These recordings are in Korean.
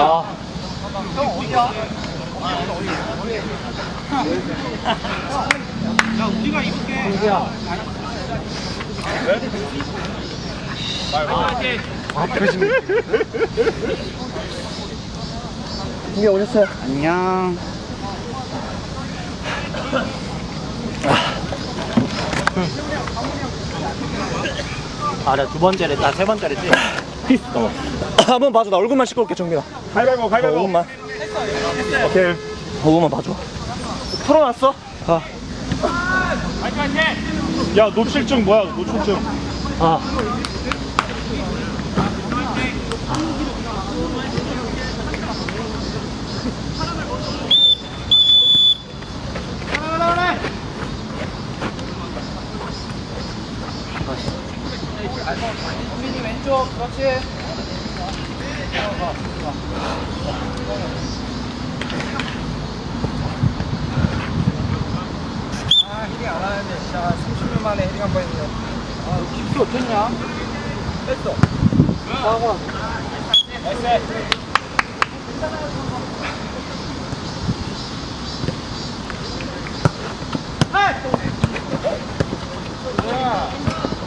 아. 야 우리가 입을게 아, 그러시네. 이게 오셨어요? 안녕 아, 내가 두 번째래, 나세 번째랬지? 어. 한번 봐줘. 나 얼굴만 올게, 정민아. 가위바위보 어, 가위바위보 5분만. 오케이 5분만 봐줘. 풀어놨어? 아. 야 노출증 뭐야 노출증 아. 왼쪽 그렇지 아 헤딩 안 하는데 진짜 30년 만에 헤딩 한번 했네 아 깁스 어땠냐? 뺐어 사과 나이스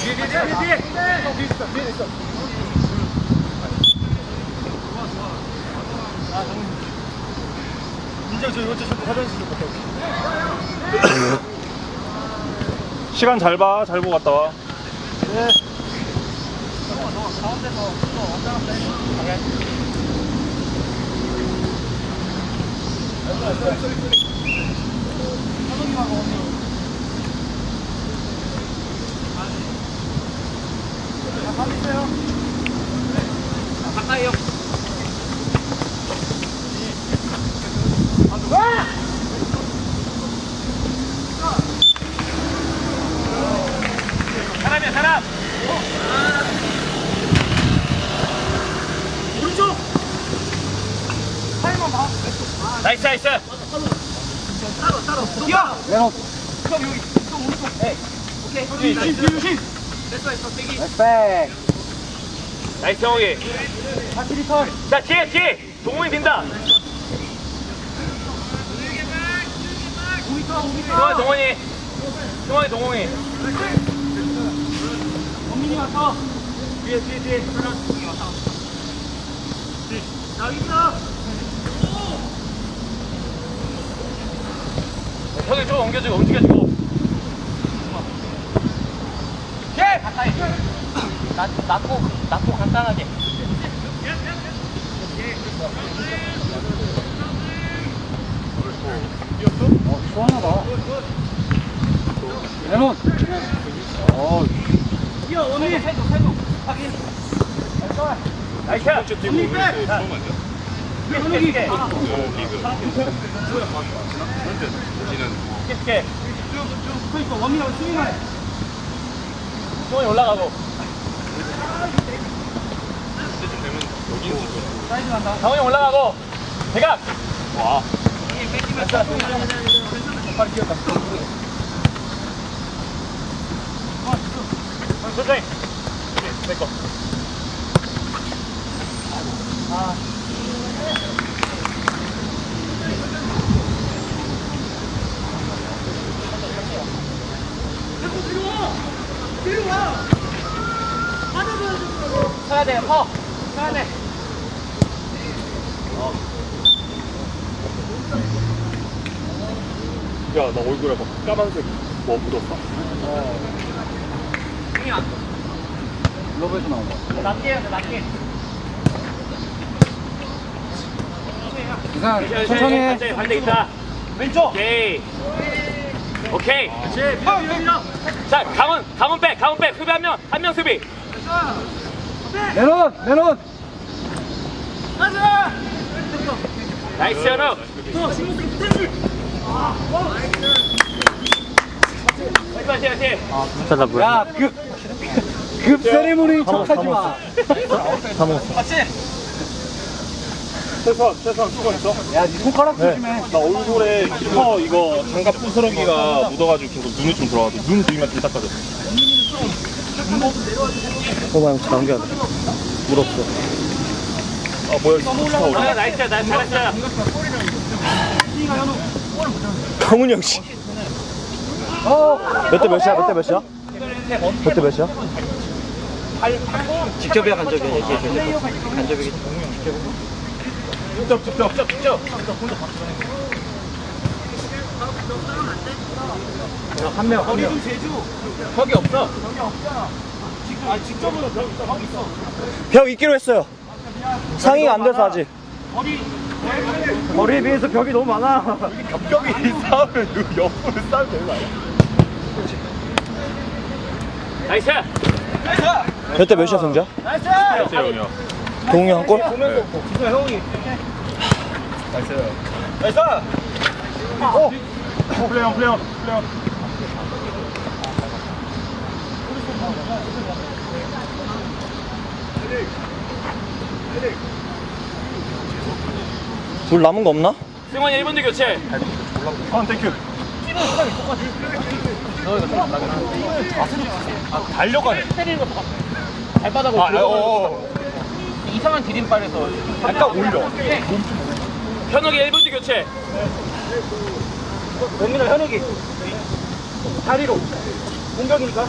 뒤에 뒤에 뒤에 뒤에 형 뒤에 있어 뒤에 있어 민정 저 이번 주 화장실 좀 갔다 올게 시간 잘 봐 잘 보고 갔다 와. 가까이 형 사람이야 사람 오른쪽 타이머 봐 나이스 나이스. 따로 따로 뛰어! 내가 형 여기 형 오른쪽. 네. 오케이 나이스. 됐어 됐어 대기. 백. 나이스 형이. 다시 리턴. 자 뒤에 뒤에. 동훈이 빈다. 동훈이 동훈이. 동훈이 동훈이. 범민이 왔어. 뒤에 뒤에 뒤에. 여기 왔다 자 여기 있어 형이 좀 옮겨주고 움직여주고 예! 가까이 나, 낮고, 낮고 간단하게 어, 시원하다. 레몬. 어, 세도 세도 확인 나이스 원미 빼 현욱이 깨깨 그러니까 원미하고 스윙만 해 수원이 올라가고 사이즈 간다 정원이 올라가고 대각 와 뺏기면 빨리 뛰었다 천천히 내거 서야 돼, 서. 서야 돼. 야 나 얼굴에 막 까만색 뭐 묻었어 글로브에서 나온 거. 낮게 해야 돼, 낮게. 이상, 천천히 해. 반대, 반대 있다. 왼쪽. 오케이. 오케이. 그렇지. 형, 여기요. 자, 강원, 강원 백, 강원 백. 수비 한 명, 한 명 수비. 레몬, 레몬. 나이스, 현우. 화이팅, 화이팅, 화이팅. 야, 급, 급 세리머니 척하지 마. 다 먹었어. 맞지? 최선 최선 수고 있어? 야, 네 손가락 조심해. 나 얼굴에 키퍼 이거 장갑 부스러기가 묻어가지고 계속 눈이 좀 들어가서 눈 부위만 좀 닦아줬어 어, 막 잠겨. 물 없어. 아 뭐야 좋다 우리 나이스 나 잘했어. 강훈이 형 씨. 몇 대 몇이야? 몇 대 몇이야? 몇 대 몇이야? 직접이야 간접이야. 얘기해 줘 간접이겠지 직접 직접 직접 한명 한명. 벽이 없어. 벽 있기로 했어요. 상의가 안 돼서 아직. 머리에 비해서 벽이 너무 많아. 겹겹이 싸우면 그 옆으로 싸우면 되는 거 아니야? 나이스! 몇대 몇이야 성재야? 나이스 형이요 동웅이 한 골? 진짜 형이. 나이스 나이스. 어 플레이온 플레이온 플레이온 물 남은 거 없나? 승환이 1분 뒤 교체. 아 땡큐 아 달려가네 발바닥으로 아 들어가는 어, 이상한 디딤발에서 약간 올려. 현욱이 1분 뒤 교체. 원민아 현욱이? 다리로. 공격이니까.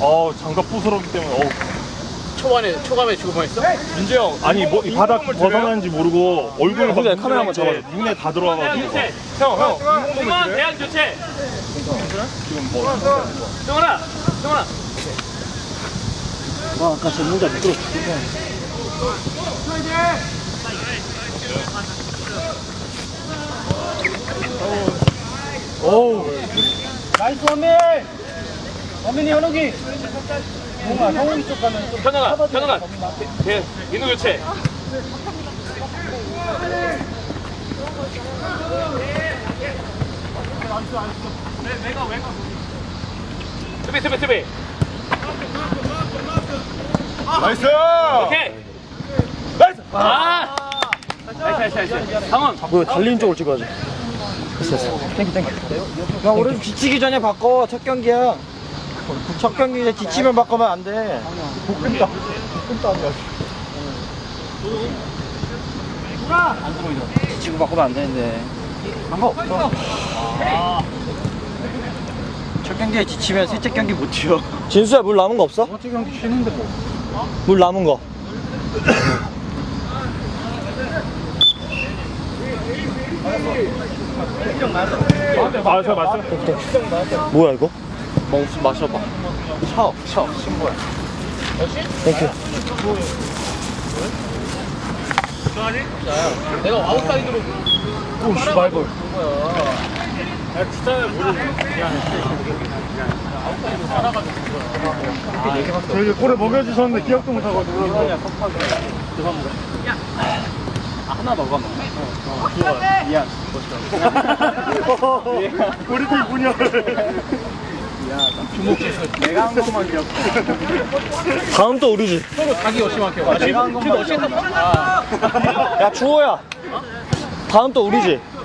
어 장갑 부스러기 때문에 어우. 초반에 초감에 죽을 뻔했어. 민재 형 아니 뭐 이 바닥 벗어나는지 모르고 얼굴 근데 카메라 한번 잡아 눈에 다 들어와가지고. 교체. 형형 승환 대한 교체. 지금 뭐. 승환아, 승환아. 아 아까 제 모자 미끄러 나이스 원민 원민이 현욱이 뭔가 형욱이 쪽 가면 좀 현욱아, 현욱아. 대 민우 교체. 수비 수비 수비. 나이스! 오케이. 나이스. 아. 나이스 나이스 나이스. 강원. 뭐 달리는 쪽으로 찍어야지. 됐어 됐어. 땡큐 땡큐 야 우리 지치기 전에 바꿔 첫 경기야. 첫 경기 이제 지치면 바꾸면 안돼. 볶음다 볶음다 아니야 지치고 바꾸면 안 되는데. 상관없어 첫 경기에 지치면 셋째 경기 못 뛰어. 진수야 물 남은 거 없어? 첫째 경기 쉬는데 뭐 물 남은 거. 아 저 맞죠 뭐야 이거? 뭐 무슨 마셔봐. 쳐, 쳐, 신고야 땡큐 내가 아웃사이드로 오씨 말걸 저희 골에 먹여주셨는데 기억도 못하가지고 하나 먹어 미안. 우리 팀 분열. 내가 한 것만 기억 다음 또 우리지. 자기 요심하게 와 내가 한 것만 기억 야 주호야. 다음 또 우리지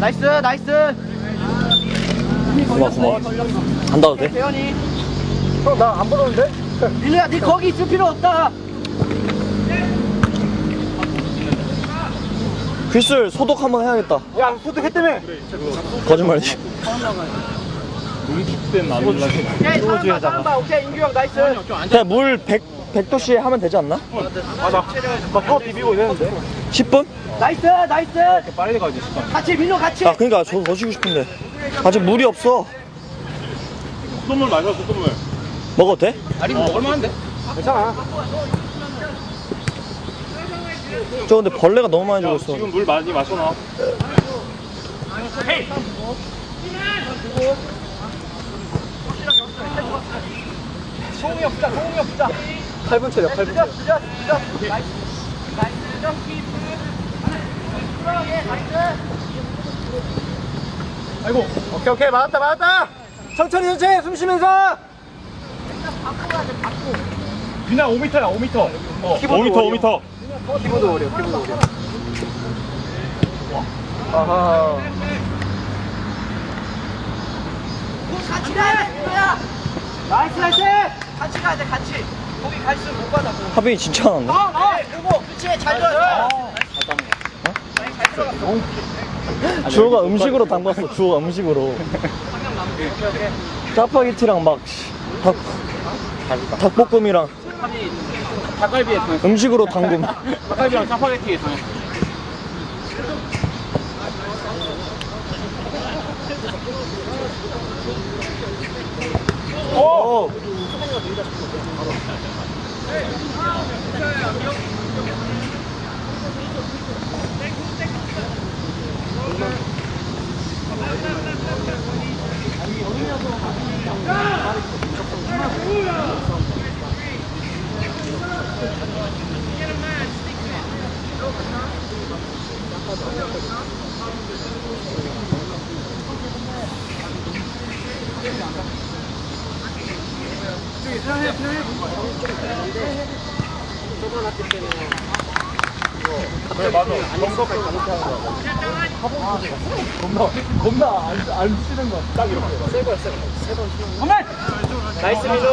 나이스 나이스. 고마워 고마워. 안 닿아도 돼? 대현이. 형나안 보는데? 민우야 네 거기 있을 필요 없다. 귓술 소독 한번 해야겠다. 야 소독했다며 거짓말이지. 농축된 라면 오케이 사람 봐 사람 봐. 오케이 인규 형 나이스. 그냥 물 100, 100도씨에 하면 되지 않나? 맞아. 나파 비비고 이랬는데. 10분? 나이스 나이스. 빨리 가지 시간 같이 민우 같이. 아 그니까 저더 쉬고 싶은데. 아직 물이 없어. 수돗물 마셔 수돗물. 먹어도 돼? 아니 뭐 얼마인데? 괜찮아. 저 근데 벌레가 너무 많이 야, 죽었어. 지금 물 많이 마셔놔. 소음이 없자 소음이 없자 8분 차려 8분 차려 아이고 오케이 오케이. 맞았다 맞았다. 천천히 천천히 숨 쉬면서. 그냥 5m야 5m 어, 5m 5m 키보드 어려 키보드 어려 아하. 나이스 나이스! 같이 가야 돼 같이 거기 갈수록 못 받아. 하빈이 진짜 안 한다 나와 나와 보고 그렇지 잘 들어가. 주호가 음식으로 담갔어 주호가 음식으로. 짜파게티랑 막 씨, 닭, 닭볶음이랑 닭갈비에 당 음식으로 담금 닭갈비랑 짜파게티에 당 오! 그래 맞아 겁나 안, 안 쓰는 거. 딱 이렇게. 새 거야, 새 거. 세번 쓰는 거. 나이스 민우.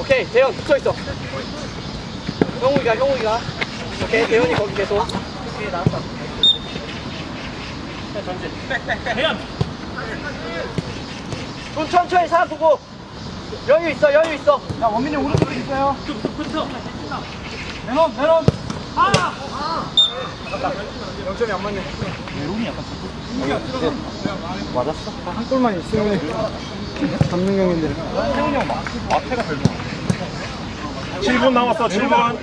오케이, 대현 붙어있어. 형욱이가, 형욱이가. 오케이, 대현이 거기 계속. 오케이, 나왔다. 손 천천히 사람 보고. 여유 있어, 여유 있어. 야 원민이 오른쪽에 있어요. 메론 메론 영점이 안 맞네. 맞았어? 한 골만 있으면 잡는 형인데. 7분 남았어 7분